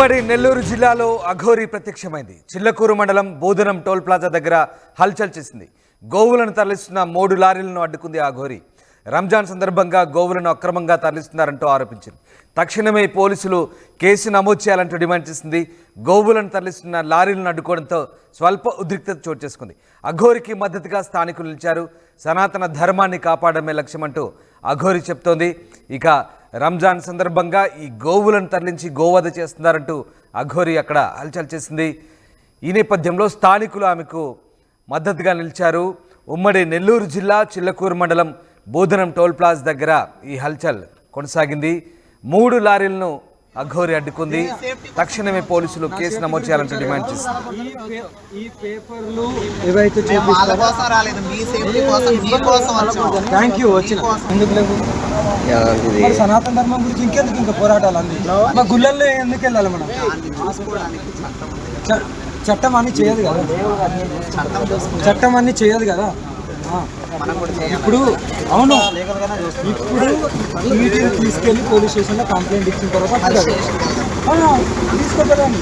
ఉమ్మడి నెల్లూరు జిల్లాలో అఘోరీ ప్రత్యక్షమైంది. చిల్లకూరు మండలం బోధనం టోల్ ప్లాజా దగ్గర హల్చల్ చేసింది. గోవులను తరలిస్తున్న మూడు లారీలను అడ్డుకుంది ఆ రంజాన్ సందర్భంగా గోవులను అక్రమంగా తరలిస్తున్నారంటూ ఆరోపించింది. తక్షణమే పోలీసులు కేసు నమోదు చేయాలంటూ డిమాండ్ చేసింది. గోవులను తరలిస్తున్న లారీలను అడ్డుకోవడంతో స్వల్ప ఉద్రిక్తత చోటు చేసుకుంది. అఘోరికి మద్దతుగా స్థానికులు నిలిచారు. సనాతన ధర్మాన్ని కాపాడమే లక్ష్యమంటూ అఘోరి చెప్తోంది. ఇక రంజాన్ సందర్భంగా ఈ గోవులను తరలించి గోవధ చేస్తున్నారంటూ అఘోరి అక్కడ హల్చల్ చేసింది. ఈ నేపథ్యంలో స్థానికులు ఆమెకు మద్దతుగా నిలిచారు. ఉమ్మడి నెల్లూరు జిల్లా చిల్లకూరు మండలం బోధనం టోల్ ప్లాజ్ దగ్గర ఈ హల్చల్ కొనసాగింది. మూడు లారీలను అఘోరి అడ్డుకుంది. తక్షణమే పోలీసులు కేసు నమోదు చేయాలంటూ డిమాండ్ మరి సనాతన ధర్మం గురించి ఇంకెందుకు ఇంకా పోరాటాలు అంది మా గుళ్ళల్లో ఎందుకు వెళ్ళాలి మనం? చట్టం అన్ని చేయదు కదా? చట్టం అన్ని చేయదు కదా? ఇప్పుడు అవును. ఇప్పుడు వీటిని తీసుకెళ్ళి పోలీస్ స్టేషన్లో కంప్లైంట్ ఇచ్చిన తర్వాత తీసుకోపోదాన్ని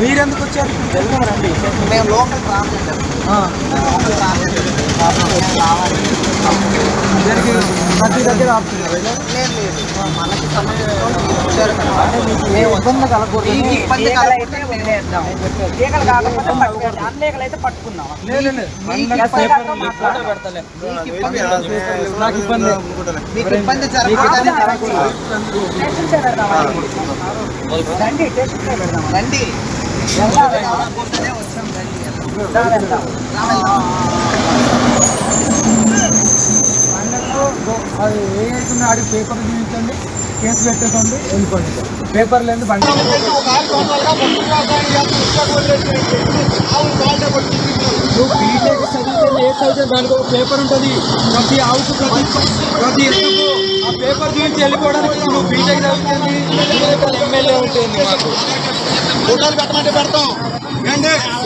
మీరెందుకు వచ్చారు వెళ్దాం రండి మేము లోకల్ ప్రతి దగ్గర ఆపుతున్నారు. మనకి ఈగలు కాకపోతే పట్టుకోండి అయితే పట్టుకున్నాం మీకు ఇబ్బంది రండి రండి వచ్చాం రండి అది ఏ అవుతుంది ఆడికి పేపర్ చూపించండి. కేసు పెట్టేసండి వెళ్ళిపోండి. పేపర్ లేదు బండి. నువ్వు బీటెక్ చదివితే ఏ చదివితే దానికి ఒక పేపర్ ఉంటుంది. ప్రతి ఆవుకు ప్రతి ప్రతి ఎత్తుకు ఆ పేపర్ చూపించి వెళ్ళిపోవడానికి నువ్వు బీటెక్ చదివితే ఎమ్మెల్యే ఉంటుంది మాకు? ఫోటోలు పెట్టమంటే పెడతాం.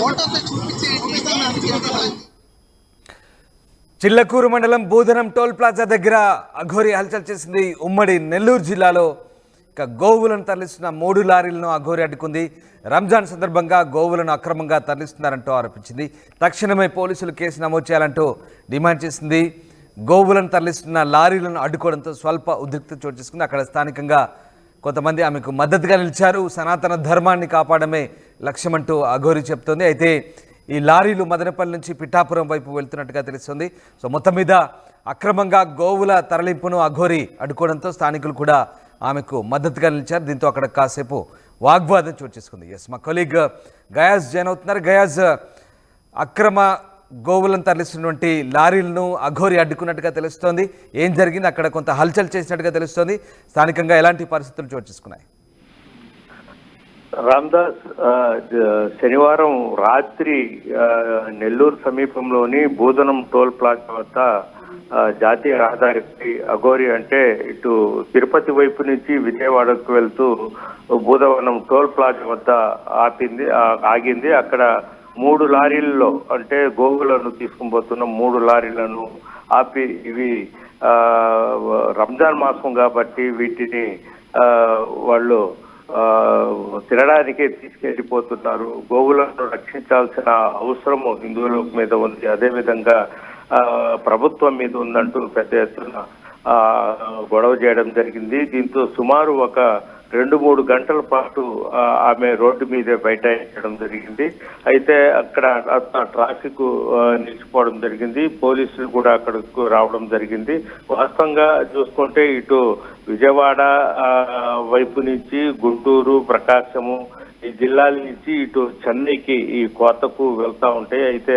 ఫోటోస్ చూపించి చిల్లకూరు మండలం బోధనం టోల్ ప్లాజా దగ్గర అఘోరి హల్చల్ చేసింది ఉమ్మడి నెల్లూరు జిల్లాలో. ఇక గోవులను తరలిస్తున్న మూడు లారీలను అఘోరి అడ్డుకుంది. రంజాన్ సందర్భంగా గోవులను అక్రమంగా తరలిస్తున్నారంటూ ఆరోపించింది. తక్షణమే పోలీసులు కేసు నమోదు చేయాలంటూ డిమాండ్ చేసింది. గోవులను తరలిస్తున్న లారీలను అడ్డుకోవడంతో స్వల్ప ఉద్రిక్త చోటు చేసుకుంది. అక్కడ స్థానికంగా కొంతమంది ఆమెకు మద్దతుగా నిలిచారు. సనాతన ధర్మాన్ని కాపాడమే లక్ష్యమంటూ అఘోరి చెప్తోంది. అయితే ఈ లారీలు మదనపల్లి నుంచి పిఠాపురం వైపు వెళ్తున్నట్టుగా తెలుస్తుంది. సో మొత్తం మీద అక్రమంగా గోవుల తరలింపును అఘోరి అడ్డుకోవడంతో స్థానికులు కూడా ఆమెకు మద్దతుగా నిలిచారు. దీంతో అక్కడ కాసేపు వాగ్వాదం చోటు చేసుకుంది. ఎస్ మా కొలీగ్ గయాజ్ జాయిన్ అవుతున్నారు. గయాజ్ అక్రమ గోవులను తరలిస్తున్నటువంటి లారీలను అఘోరి అడ్డుకున్నట్టుగా తెలుస్తోంది. ఏం జరిగింది? అక్కడ కొంత హల్చల్ చేసినట్టుగా తెలుస్తోంది. స్థానికంగా ఎలాంటి పరిస్థితులు చోటు చేసుకున్నాయి? రామ్దాస్ శనివారం రాత్రి నెల్లూరు సమీపంలోని భూధనం టోల్ ప్లాజా వద్ద జాతీయ రహదారి అఘోరి అంటే ఇటు తిరుపతి వైపు నుంచి విజయవాడకు వెళ్తూ బూదవనం టోల్ ప్లాజా వద్ద ఆపింది ఆగింది. అక్కడ మూడు లారీల్లో అంటే గోవులను తీసుకునిపోతున్నాం మూడు లారీలను ఆపి ఇవి రంజాన్ మాసం కాబట్టి వీటిని వాళ్ళు తినడానికే తీసుకెళ్ళిపోతున్నారు గోవులను రక్షించాల్సిన అవసరము హిందువుల మీద ఉంది. అదేవిధంగా ప్రభుత్వం మీద ఉందంటూ పెద్ద ఎత్తున గొడవ చేయడం జరిగింది. దీంతో సుమారు ఒక రెండు మూడు గంటల పాటు ఆమె రోడ్డు మీదే బైఠాయించడం జరిగింది. అయితే అక్కడ ట్రాఫిక్ నిలిచిపోవడం జరిగింది. పోలీసులు కూడా అక్కడకు రావడం జరిగింది. వాస్తవంగా చూసుకుంటే ఇటు విజయవాడ వైపు నుంచి గుంటూరు ప్రకాశము ఈ జిల్లాల నుంచి ఇటు చెన్నైకి ఈ కోతకు వెళ్తా ఉంటాయి అయితే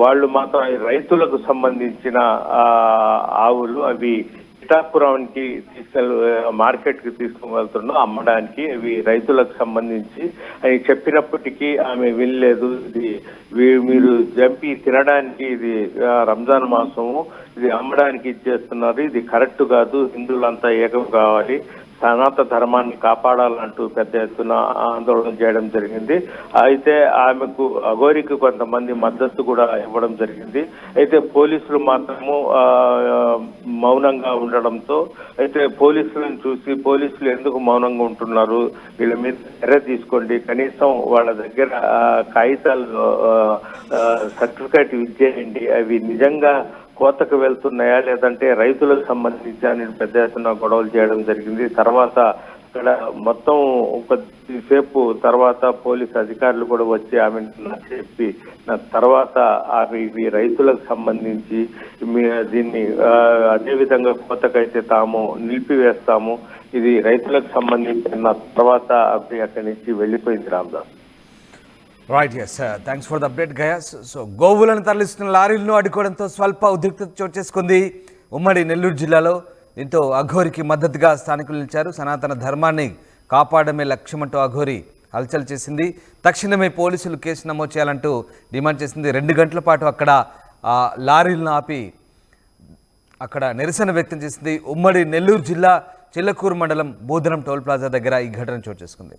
వాళ్ళు మాత్రం రైతులకు సంబంధించిన ఆవులు అవి పిఠాపురానికి తీసుకెళ్ మార్కెట్కి తీసుకుని వెళ్తున్నాం అమ్మడానికి ఇవి రైతులకు సంబంధించి అని చెప్పినప్పటికీ ఆమె వినలేదు. ఇది మీరు జంపి తినడానికి ఇది రంజాన్ మాసము ఇది అమ్మడానికి ఇచ్చేస్తున్నారు ఇది కరెక్ట్ కాదు. హిందువులంతా ఏకం కావాలి. సనాతన ధర్మాన్ని కాపాడాలంటూ పెద్ద ఎత్తున ఆందోళన చేయడం జరిగింది. అయితే ఆమెకు అఘోరికి కొంతమంది మద్దతు కూడా ఇవ్వడం జరిగింది. అయితే పోలీసులు మాత్రము మౌనంగా ఉండడంతో అయితే పోలీసులను చూసి పోలీసులు ఎందుకు మౌనంగా ఉంటున్నారు? వీళ్ళ మీద చర్య తీసుకోండి. కనీసం వాళ్ళ దగ్గర కాగితాలు సర్టిఫికేట్ ఇచ్చేయండి. అవి నిజంగా కోతకు వెళ్తున్నాయా? లేదంటే రైతులకు సంబంధించి అని పెద్ద ఎత్తున గొడవలు చేయడం జరిగింది. తర్వాత ఇక్కడ మొత్తం కొద్దిసేపు తర్వాత పోలీస్ అధికారులు కూడా వచ్చి ఆమె చెప్పి తర్వాత ఆమె ఇవి రైతులకు సంబంధించి మీ దీన్ని అదేవిధంగా కోతకైతే తాము నిలిపివేస్తాము. ఇది రైతులకు సంబంధించిన తర్వాత అవి అక్కడి నుంచి వెళ్ళిపోయింది Ramadas. Right yes thanks for the update guys so గోవులను తరలిస్తున్న లారీలను అడ్డుకోవడంతో స్వల్ప ఉద్రిక్తత చోటు చేసుకుంది ఉమ్మడి నెల్లూరు జిల్లాలో. దీంతో అఘోరికి మద్దతుగా స్థానికులు నిలిచారు. సనాతన ధర్మాన్ని కాపాడమే లక్ష్యమంటూ అఘోరి హల్చల్ చేసింది. తక్షణమే పోలీసులు కేసు నమోదు చేయాలంటూ డిమాండ్ చేసింది. రెండు గంటల పాటు అక్కడ లారీలను ఆపి అక్కడ నిరసన వ్యక్తం చేసింది. ఉమ్మడి నెల్లూరు జిల్లా చిల్లకూరు మండలం బోధనం టోల్ ప్లాజా దగ్గర ఈ ఘటన చోటు చేసుకుంది.